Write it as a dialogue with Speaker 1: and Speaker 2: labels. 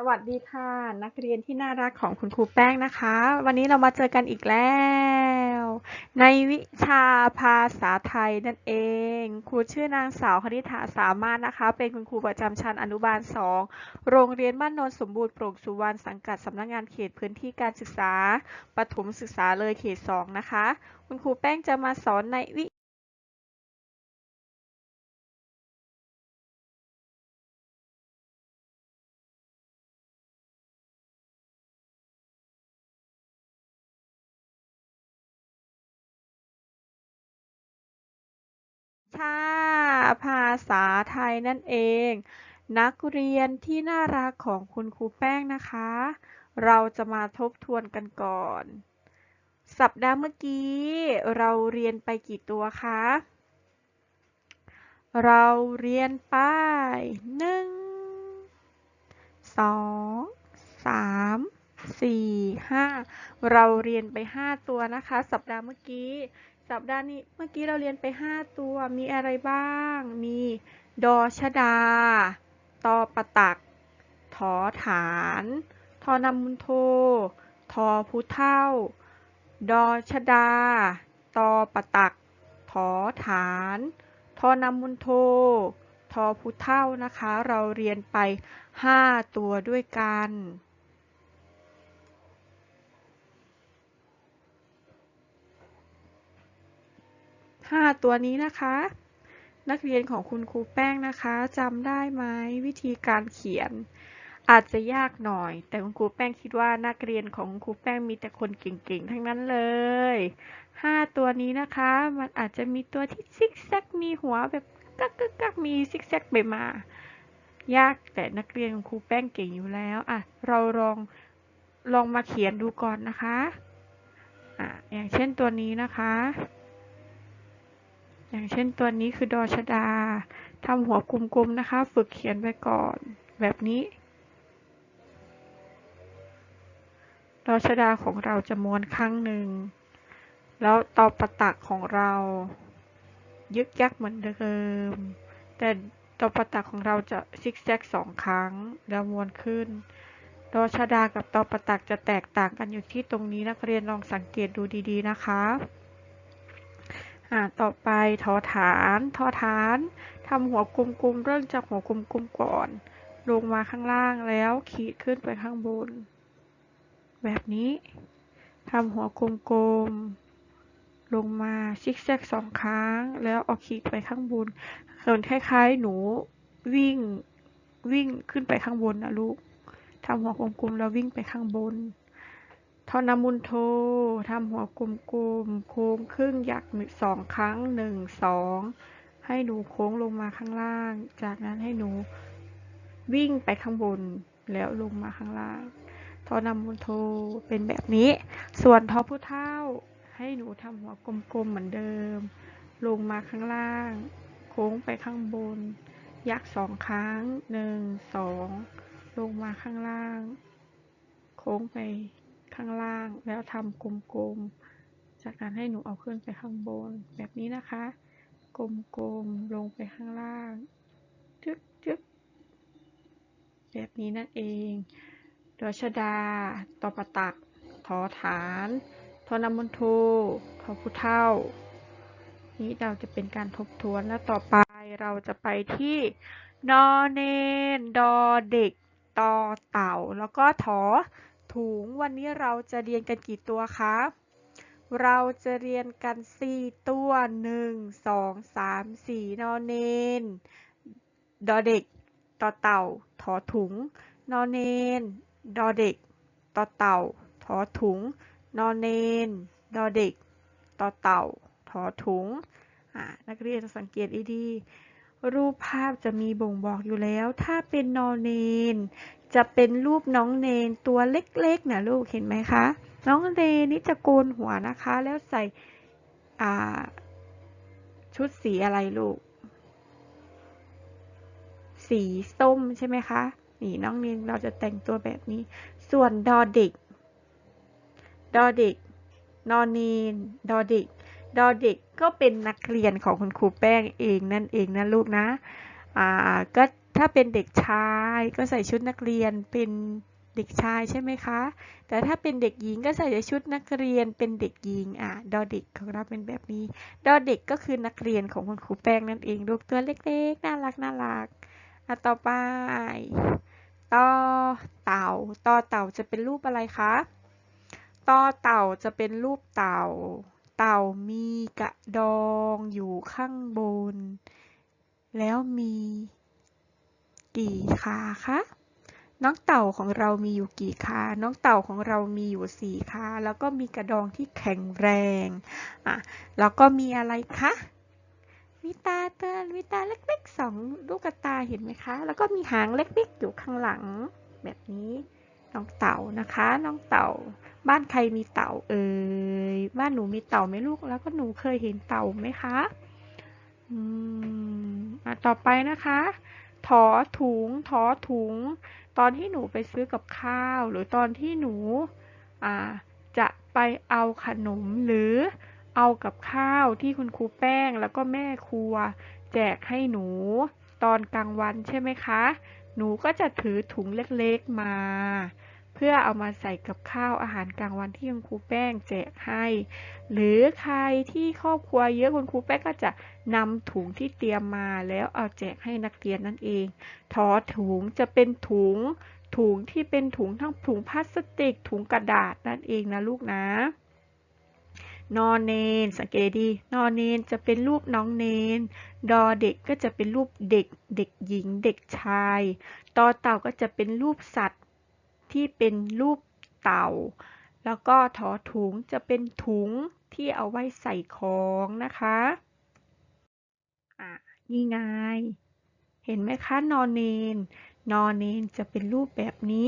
Speaker 1: สวัสดีค่ะ นักเรียนที่น่ารักของคุณครูแป้งนะคะ วันนี้เรามาเจอกันอีกแล้ว ในวิชาภาษาไทยนั่นเอง ครูชื่อนางสาวคณิษฐาสามารถนะคะ เป็นคุณครูประจำชั้นอนุบาล 2 โรงเรียนบ้านโนนสมบูรณ์โปร่งสุวรรณสังกัดสำนักงานเขตพื้นที่การศึกษาปฐมศึกษาเลยเขต 2 นะคะ คุณครูแป้งจะมาสอนในวิ ชา ภาษาไทยนั่นเอง นักเรียนที่น่ารักของคุณครูแป้งนะคะ เราจะมาทบทวนกันก่อน สัปดาห์เมื่อกี้เราเรียนไปกี่ตัวคะ เราเรียนไปหนึ่งสองสามสี่ห้าเราเรียนไปห้าตัวนะคะ สัปดาห์เมื่อกี้ สัปดาห์นี้เมื่อกี้เราเรียนไป 5 ตัวมีอะไรบ้าง มีดอชดา ตอประตัก ถอฐาน ทอนำมุนโท ทอผู้เท่า ดอชดา ตอประตัก ถอฐาน ทอนำมุนโท ทอผู้เท่านะคะ เราเรียนไป 5 ตัวด้วยกัน ห้าตัวนี้นะคะ นักเรียนของคุณครูแป้งนะคะจำได้ไหมวิธีการเขียน อาจจะยากหน่อย แต่คุณครูแป้งคิดว่านักเรียนของคุณครูแป้งมีแต่คนเก่งๆ ทั้งนั้นเลยห้าตัวนี้นะคะ มันอาจจะมีตัวที่ซิกแซกมีหัวแบบกักกักกักมีซิกแซกไปมายากแต่นักเรียนของครูแป้งเก่งอยู่แล้วอะเราลองลองมาเขียนดูก่อนนะคะอะอย่างเช่นตัวนี้นะคะ อย่างเช่นตัวนี้คือดอชดาทำหัวกลมๆนะคะ ฝึกเขียนไว้ก่อนแบบนี้ ดอชดาของเราจะม้วนข้างหนึ่ง แล้วตอประตักของเรา ยึกยักเหมือนเดิม แต่ตอประตักของเราจะซิกแซกสองครั้ง แล้วม้วนขึ้น ดอชดากับตอประตักจะแตกต่างกันอยู่ที่ตรงนี้นักเรียนลองสังเกตดูดีๆนะคะ อ่าต่อไปทอฐานทอฐานทำหัวกลมๆเริ่มจากหัวกลมๆก่อน ลงมาข้างล่างแล้วขีดขึ้นไปข้างบน แบบนี้ทำหัวกลมๆลงมาซิกแซกสองครั้ง แล้วเอาขีดไปข้างบนเหมือนคล้ายๆ หนูวิ่งวิ่งขึ้นไปข้างบนนะลูกทำหัวกลมๆแล้ววิ่งไปข้างบน ทอนมุนโททำหัวกลมๆโค้งครึ่งหยักสองครั้งหนึ่งสองให้หนูโค้งลงมาข้างล่าง จากนั้นให้หนูวิ่งไปข้างบนแล้วลงมาข้างล่างทอนามุนโทเป็นแบบนี้ ส่วนทอผู้เท่าให้หนูทำหัวกลมๆเหมือนเดิม ลงมาข้างล่าง โค้งไปข้างบน ยักสองครั้งหนึ่งสองลงมาข้างล่าง โค้งไป ข้างล่าง แล้วทำกลมๆ จากนั้นให้หนูเอาขึ้นไปข้างบน แบบนี้นะคะ กลมๆ ลงไปข้างล่าง จึ๊กจึ๊กแบบนี้นั่นเองดอชดา ตอปะตัก ทอฐาน ทอนามนโททอผู้เท่า นี้เราจะเป็นการทบทวนแล้วต่อไปเราจะไปที่นอเนนดอเด็ก ตอเต่า แล้วก็ถอ ถุง วันนี้เราจะเรียนกันกี่ตัวคะ เราจะเรียนกัน 4 ตัว 1 2 3 4 นอนเนน ดอเด็ก ต่อเต่า ถอถุง นอนเนน ดอเด็ก ต่อเต่า ถอถุง นอนเนน ดอเด็ก ต่อเต่า ถอถุง นักเรียนสังเกตดีๆ รูปภาพจะมีบ่งบอกอยู่แล้ว ถ้าเป็นนอเนน จะเป็นรูปน้องเนนตัวเล็กๆนะลูกเห็นไหมคะ น้องเนนนี่จะโกนหัวนะคะ แล้วใส่ชุดสีอะไรลูก สีส้มใช่ไหมคะ นี่น้องเนนเราจะแต่งตัวแบบนี้ ส่วนดอเด็ก ดอเด็ก นอนเนน ดอเด็ก ดอเด็กก็เป็นนักเรียนของคุณครูแป้งเองนั่นเองนะลูกนะอ่าก็ถ้าเป็นเด็กชายก็ใส่ชุดนักเรียนเป็นเด็กชายใช่ไหมคะ แต่ถ้าเป็นเด็กหญิงก็ใส่ชุดนักเรียนเป็นเด็กหญิง อะ ดอเด็กของเราเป็นแบบนี้ ดอเด็กก็คือนักเรียนของคุณครูแป้งนั่นเองลูกตัวเล็กๆ น่ารักน่ารัก อะต่อไป ต่อเต่า ต่อเต่าจะเป็นรูปอะไรคะ ต่อเต่าจะเป็นรูปเต่า เต่ามีกระดองอยู่ข้างบน แล้วมีกี่ขาคะน้องเต่าของเรามีอยู่กี่ขา น้องเต่าของเรามีอยู่สี่ขา แล้วก็มีกระดองที่แข็งแรง อะ แล้วก็มีอะไรคะ มีตาเตือนมีตาเล็กๆสองลูกตาเห็นไหมคะ แล้วก็มีหางเล็กๆอยู่ข้างหลังแบบนี้ น้องเต่านะคะ น้องเต่า บ้านใครมีเต่าเอ่ยบ้านหนูมีเต่าไหมลูก แล้วก็หนูเคยเห็นเต่าไหมคะอืมอะต่อไปนะคะถอถุงถอถุง ตอนที่หนูไปซื้อกับข้าว หรือตอนที่หนูอ่าจะไปเอาขนมหรือเอากับข้าวที่คุณครูแป้งแล้วก็แม่ครัว แจกให้หนูตอนกลางวันใช่ไหมคะ หนูก็จะถือถุงเล็กๆมา เพื่อเอามาใส่กับข้าวอาหารกลางวันที่คุณครูแป้งแจกให้ หรือใครที่ครอบครัวเยอะคุณครูแป้งก็จะนำถุงที่เตรียมมาแล้วเอาแจกให้นักเรียนนั่นเอง ทอถุงจะเป็นถุงถุงที่เป็นถุงทั้งถุงพลาสติกถุงกระดาษนั่นเองนะลูกนะ นอนเนน สังเกตดีนอนเนนจะเป็นรูปน้องเนน ดอเด็กก็จะเป็นรูปเด็ก เด็กหญิง เด็กชายตอเต่าก็จะเป็นรูปสัตว์ที่เป็นรูปเต่า แล้วก็ถอถุงจะเป็นถุงที่เอาไว้ใส่ของนะคะอะนี่ไง เห็นไหมคะ นอนเนน นอนเนนจะเป็นรูปแบบนี้